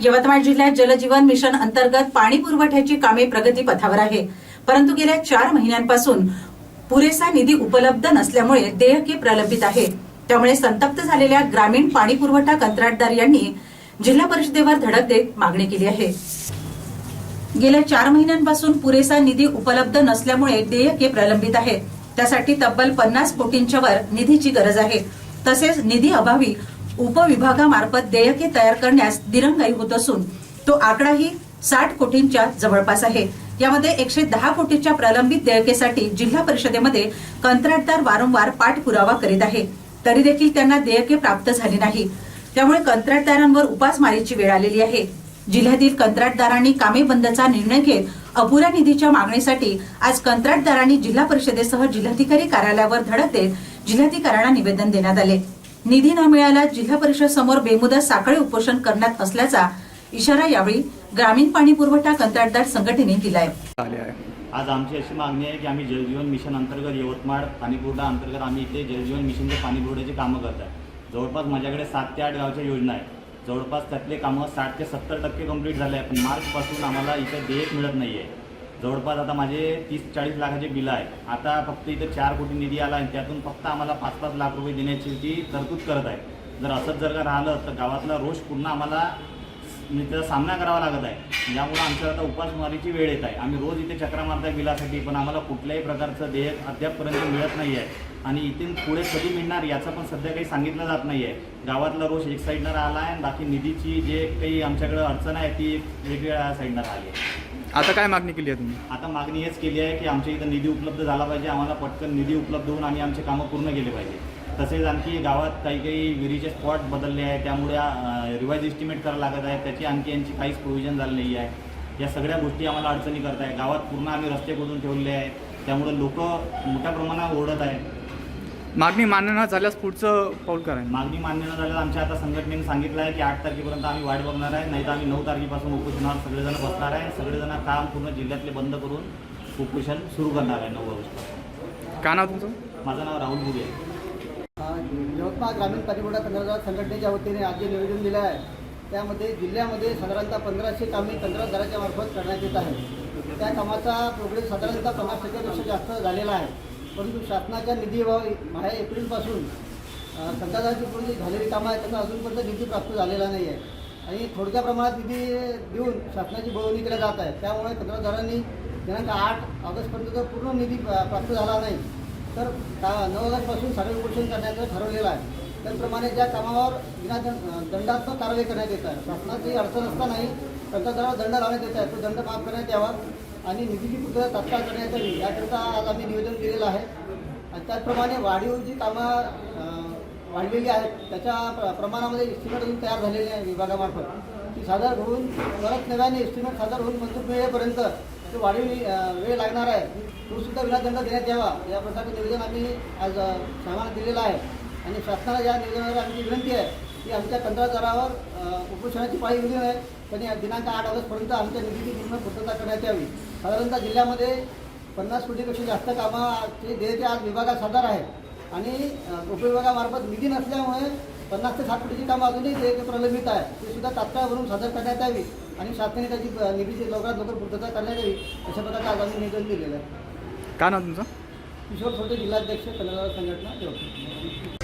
यवतमाळ जिल्ह्यात जलजीवन मिशन अंतर्गत पाणी पुरवठ्याची कामे प्रगती पथावर आहे. परंतु गेल्या चार महिन्यांपासून पुरेसा निधी उपलब्ध नसल्यामुळे देयके प्रलंबित आहे. त्यामुळे संतप्त झालेल्या ग्रामीण पाणी पुरवठा कंत्राटदार यांनी जिल्हा परिषदेवर धडक देत मागणी केली आहे. गेल्या चार महिन्यांपासून पुरेसा निधी उपलब्ध नसल्यामुळे देयके प्रलंबित आहेत त्यासाठी तब्बल पन्नास कोटींच्या वर निधीची गरज आहे. तसेच निधी अभावी उपविभागामार्फत देयके तयार करण्यास दिरंगाई होत असून तो आकडाही साठ कोटींच्या जवळपास आहे. यामध्ये एकशे दहा कोटीच्या प्रलंबित देयकेसाठी जिल्हा परिषदेमध्ये कंत्राटदार वारंवार पाठपुरावा करीत आहे. तरी देखील त्यांना देयके प्राप्त झाली नाही. त्यामुळे कंत्राटदारांवर उपासमारीची वेळ आलेली आहे. जिल्ह्यातील कंत्राटदारांनी कामे बंदचा निर्णय घेत अपुऱ्या निधीच्या मागणीसाठी आज कंत्राटदारांनी जिल्हा परिषदेसह जिल्हाधिकारी कार्यालयावर धडक देत जिल्हाधिकाऱ्यांना निवेदन देण्यात आले. निधी न मिळाल्यास जिल्हा परिषद समोर बेमुदत साखळी उपोषण करण्यात असल्याचा इशारा यावेळी ग्रामीण पाणी पुरवठा कंत्राटदार संघटनेने दिलाय. आज आमची अशी मागणी आहे की आम्ही जलजीवन मिशन अंतर्गत यवतमाळ पाणीपुरवठा अंतर्गत आम्ही इथे जलजीवन मिशनचे पाणी पुरवठ्याची कामं करत आहे. जवळपास माझ्याकडे सात ते आठ गावच्या योजना आहेत. जवळपास त्यातले कामं साठ ते सत्तर टक्के कंप्लीट झाले आहे पण मार्चपासून आम्हाला इथे देयक मिळत नाही आहे जवळपास आता माझे तीस चाळीस लाखाचे बिलं आहे आता फक्त इथं चार कोटी निधी आला आणि त्यातून फक्त आम्हाला पाच पाच लाख रुपये देण्याची ती तरतूद करत आहे. जर असंच जर का राहिलं तर गावातला रोष पूर्ण आम्हाला त्याचा सामना करावा लागत आहे. यामुळं आमच्या आता उपासमारीची वेळ येत आहे. आम्ही रोज इथे चक्रा मारताय बिलासाठी पण आम्हाला कुठल्याही प्रकारचं देयक अद्यापपर्यंत मिळत नाही आहे. आणि इथून पुढे कधी मिळणार याचं पण सध्या काही सांगितलं जात नाही आहे. गावातला रोष एक साईडनं राहिला आहे आणि बाकी निधीची जे काही आमच्याकडे अडचण आहे ती वेगवेगळ्या साईडनं राहिली आहे. आता काय मागणी केली आहे तुम्ही? आता मागणी हेच केली आहे की आमच्या इथं निधी उपलब्ध झाला पाहिजे आम्हाला पटकन निधी उपलब्ध होऊन आम्ही आमचे कामं पूर्ण केले पाहिजे. तसेच आणखी गावात काही काही विहिरीचे स्पॉट बदलले आहे त्यामुळे रिवाईज एस्टिमेट करायला लागत आहे त्याची आणखी यांची काहीच प्रोव्हिजन झालं नाही आहे. या सगळ्या गोष्टी आम्हाला अडचणी करत आहे गावात पूर्ण आम्ही रस्ते खोदून ठेवले आहे त्यामुळे लोक मोठ्या प्रमाणात ओढत आहे मागणी मान्य न झाल्यास पुढचं पाऊल काय मागणी मान्य न झाल्यास आमच्या आता संघटनेने सांगितलं आहे की आठ तारखेपर्यंत आम्ही वाट बघणार आहे नाही तर आम्ही नऊ तारखेपासून उपोषणावर सगळेजण बसणार आहे. सगळेजण काम पूर्ण जिल्ह्यातले बंद करून उपोषण सुरू करणार आहे नऊ वाजता काय नाव तुमचं? माझं नाव राहुल आहे यवतमाळ ग्रामीण पाणीपुरवठा कंत्राटदार संघटनेच्या वतीने आज जे निवेदन दिलं आहे त्यामध्ये जिल्ह्यामध्ये साधारणतः पंधराशे कामे कंत्राटदाराच्या मार्फत करण्यात येत आहे त्या कामाचा प्रोग्रेस साधारणतः पन्नास टक्क्यापेक्षा जास्त झालेला आहे. परंतु शासनाच्या निधी व माझ्या एप्रिलपासून संतादाची पूर्ण झालेली कामं आहेत त्यांना अजूनपर्यंत निधी प्राप्त झालेला नाही आहे. आणि थोडक्या प्रमाणात निधी देऊन शासनाची बळवणी केल्या जात आहे त्यामुळे कंत्राटदारांनी दिनांक आठ ऑगस्टपर्यंत जर पूर्ण निधी प्राप्त झाला नाही. तर का नऊ ऑगस्टपासून सारे उपोषण करण्याचं ठरवलेलं आहे. त्याचप्रमाणे ज्या कामावर विना दंडात्मक कारवाई करण्यात येत आहे शासनाची अडचण असतानाही कंत्राटदारावर दंड लावण्यात येत आहे तो दंड माफ करण्यात यावा. आणि निधीची पूर्तता तत्काळ करण्यात यावी. याकरिता आज आम्ही निवेदन दिलेलं आहे. आणि त्याचप्रमाणे वाढीव जी कामं वाढलेली आहेत त्याच्या प्र- प्रमाणामध्ये इस्टिमेट अजून तयार झालेले आहे विभागामार्फत. ती सादर होऊन परत नव्याने इस्टिमेट सादर होऊन मंजूर मिळेपर्यंत तो वाढीव वेळ लागणार आहे तो सुद्धा विनादंड देण्यात यावा. या प्रकारचं निवेदन आम्ही आज सामान साहेबांना दिलेलं आहे. आणि शासनाला या निवेदनावर आमची विनंती आहे की आमच्या कंत्राटदारावर उपोषणाची पाळी येऊ नये त्यांनी दिनांक आठ ऑगस्टपर्यंत आमच्या निधीची पूर्ण पूर्तता करण्यात यावी. साधारणतः जिल्ह्यामध्ये पन्नास कोटीपेक्षा जास्त कामाचे देयके आज विभागात सादर आहे आणि उपविभागामार्फत निधी नसल्यामुळे पन्नास ते साठ कोटीची कामं अजूनही देयके प्रलंबित आहे ते सुद्धा तात्काळ भरून सादर करण्यात यावी आणि शासनाने त्याची निधीची लवकरात लवकर पूर्तता करण्यात यावी अशा प्रकारचं आज आम्ही निवेदन दिलेलं आहे. काय नाव तुमचं? किशोर सोटे जिल्हाध्यक्ष कन्नड संघटना